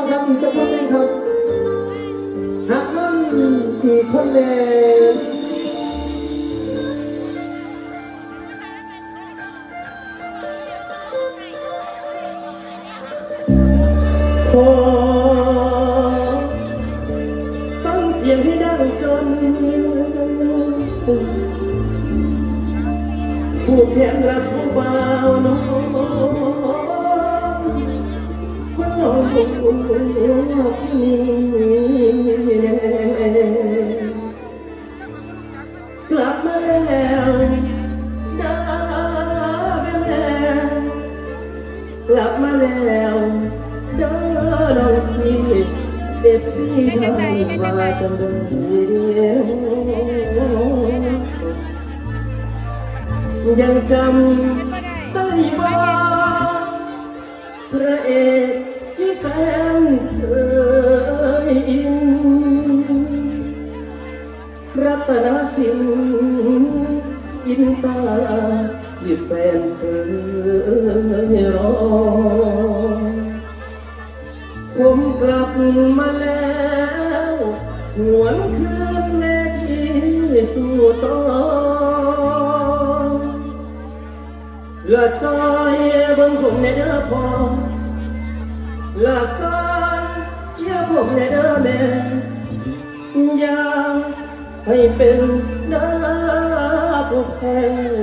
องครับอีกสักคนหนึ่งครับหักนั่นอีกคนเลยขอฟังเสียงให้ดังจนผู้แขนรักผู้บ่าวน้อง กลับมาแล้วดาแม่กลับมาแล้วเด้อน้องพี่เอฟซีทางว่าจังเลยยังจำ ตาที่แฟนเคยรอผมกลับมาแล้วหวนคืนแม่ที่สู่ต่อละซอยเบังผมในเด้อพอละซอยเชื่อผมในเด้อแม่อยาให้เป็น น้าผู้แพ้คือ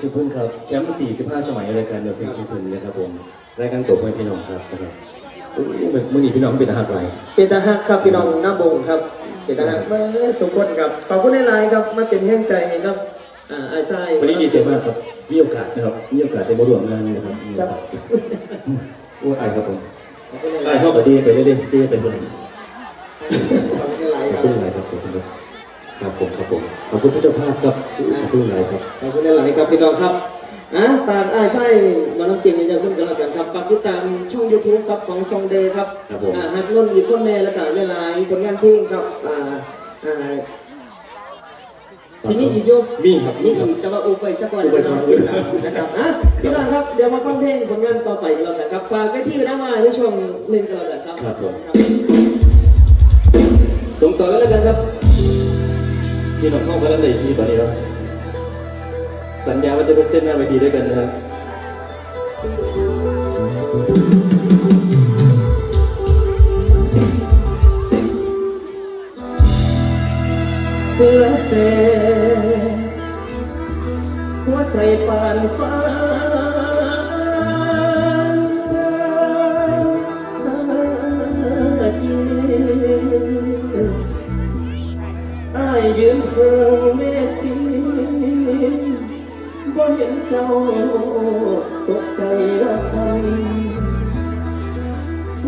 ชื่อพึ่งครับแชมป์45 สมัยรายการนนท์เพ่งชื่อพึ่งนะครับผมรายการตัวให้พี่น้องครับนะครับโอ้โหแบบมื่อนี้พี่น้องเป็นอาหารไรเป็นทหารครับพี่น้องหน้าบงครับเป็นทหารมาสมควรครับขอบคุณหลายๆครับมาเป็นแห้งใจครับอ่าไอ้ไส้วันนี้ดีใจมากครับมีโอกาสนะครับมีโอกาสได้มาร่วมงานนะครับมีโอกาสโอ้ยอายครับผมขอบคุณหอาลายยๆเข้ากับดีไปเรื่อยๆดีไปเรื่อยขอบคุณหลายๆๆขคอบรับคุณหลาย ครับขอบคุณครับครับผมครับผมขอบคุณพระเจ้าภาพครับขอบคุณหลายครับขอบคุณหลายๆครับพี่น้องครับอะฝากไอ้ไส้มาน้องเก่งในเดือนขึ้นกันแล้วกันครับฝากติดตามช่อง YouTube ครับของซองเดย์ครับครับผมอ่าฮักนนท์อีกคนแม่แล้วก็หลายๆผลงานเพลงครับอ่าอ่าทีนี้อีกอยู่มีครับมีนี่ครับอีกแต่ว่าอุบไปสักวันอุบไปก่อนนะครับอะพี่น้องครับเดี๋ยวมาฟังเพลงผลงานต่อไปกันแล้วกันครับฝากไว้ที่ไว้นะว่าในช่วงหนึ่งกันแล้วกันครับครับผมส่งต่อกันแล้วกันครับ พี่น้องเข้ากันแล้วในที่ตอนนี้ครับสัญญาว่าจะลุกเต้นหน้าเวทีด้วยกันนะครับ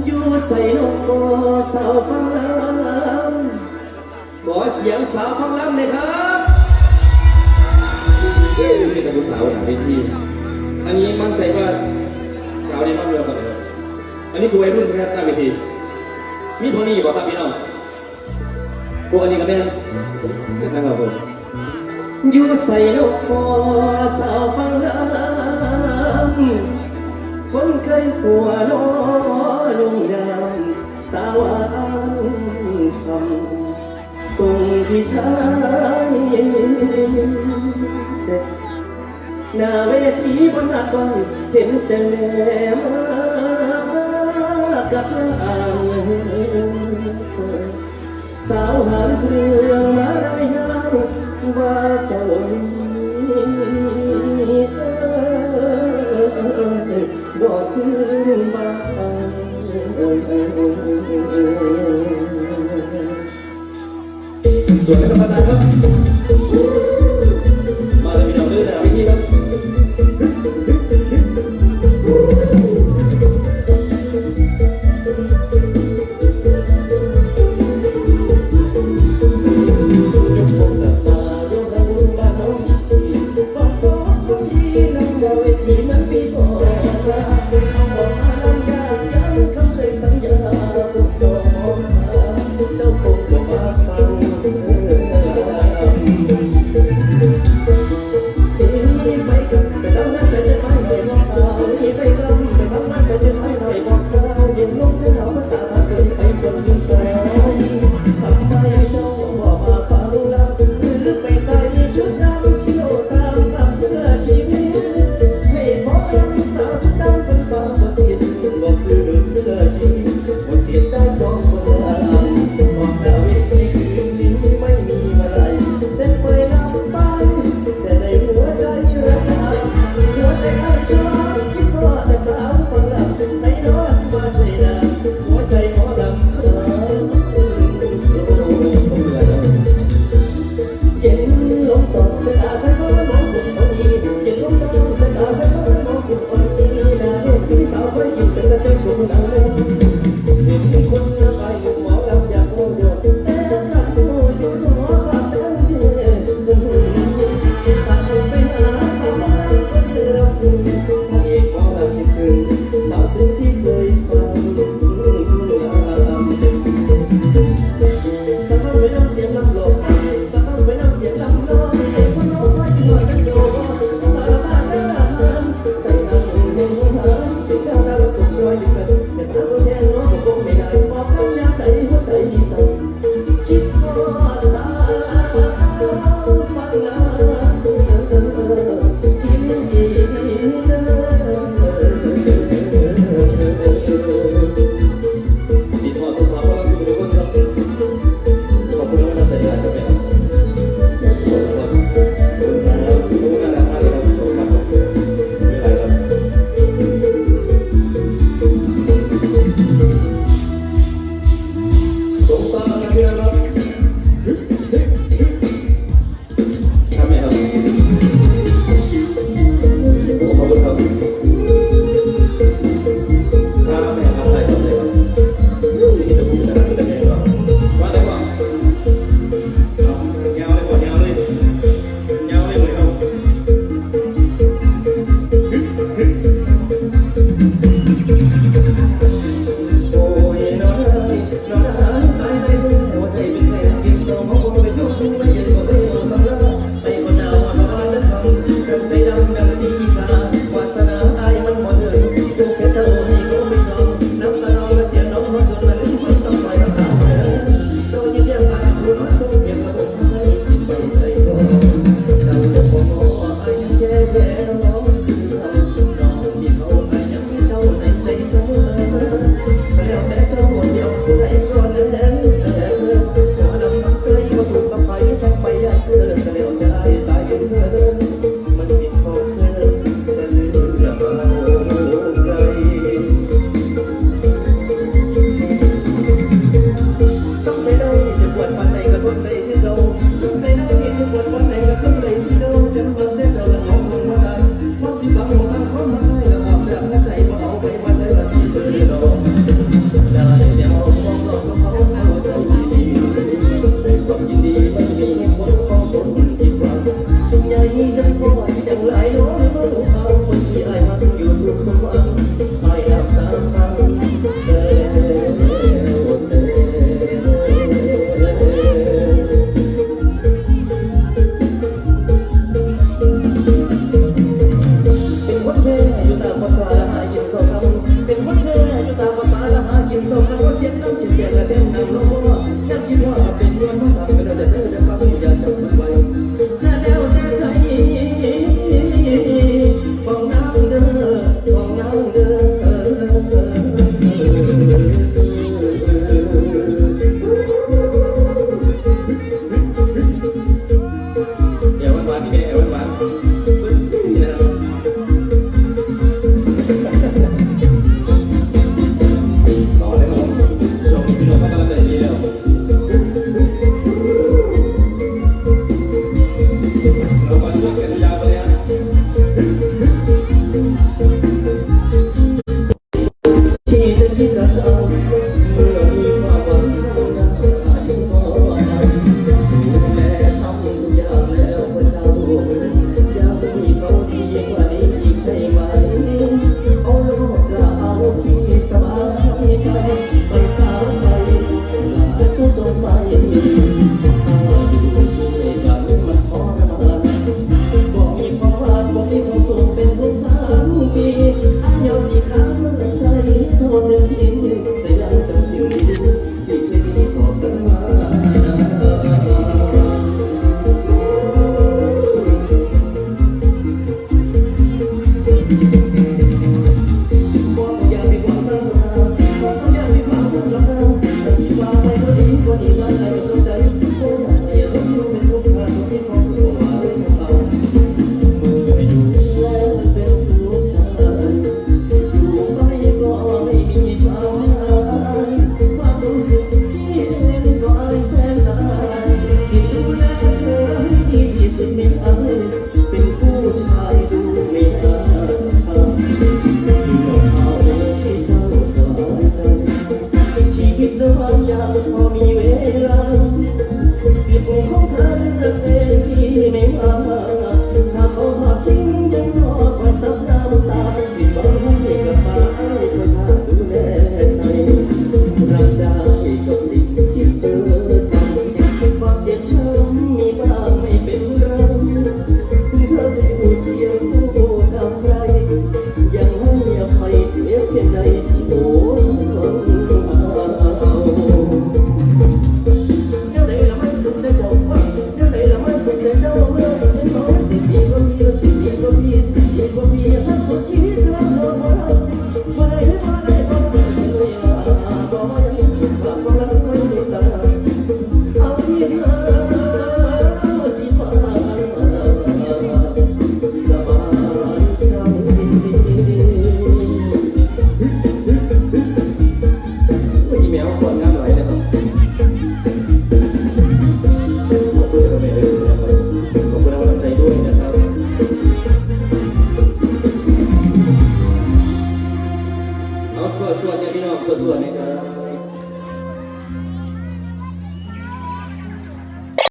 อยู่ใส่นกบ่สาวฟังลำขอเสียงสาวฟังลำหน่อยครับนี่กับผู้สาวหนาเวทีอันนี้มั่นใจว่าสาวนี้มั่นเรือกันเลยครับอันนี้คือวัยรุ่นใช่ไหมครับหน้าเวทีมีโทนี่บอกครับพี่น้องพวกอันนี้กับแม่นนะครับผมอยู่ใส่นกบ่สาวฟังลำคนเคยหัวน้อนุ่ง ส่งพี่หน้าเวทีบนหน้าบังเห็นแต่แม่มากับนางสาวหางเครื่องมาไรายงว่าเจ้านี้บอกคืนบ้าน ส่วนท่านประธานครับ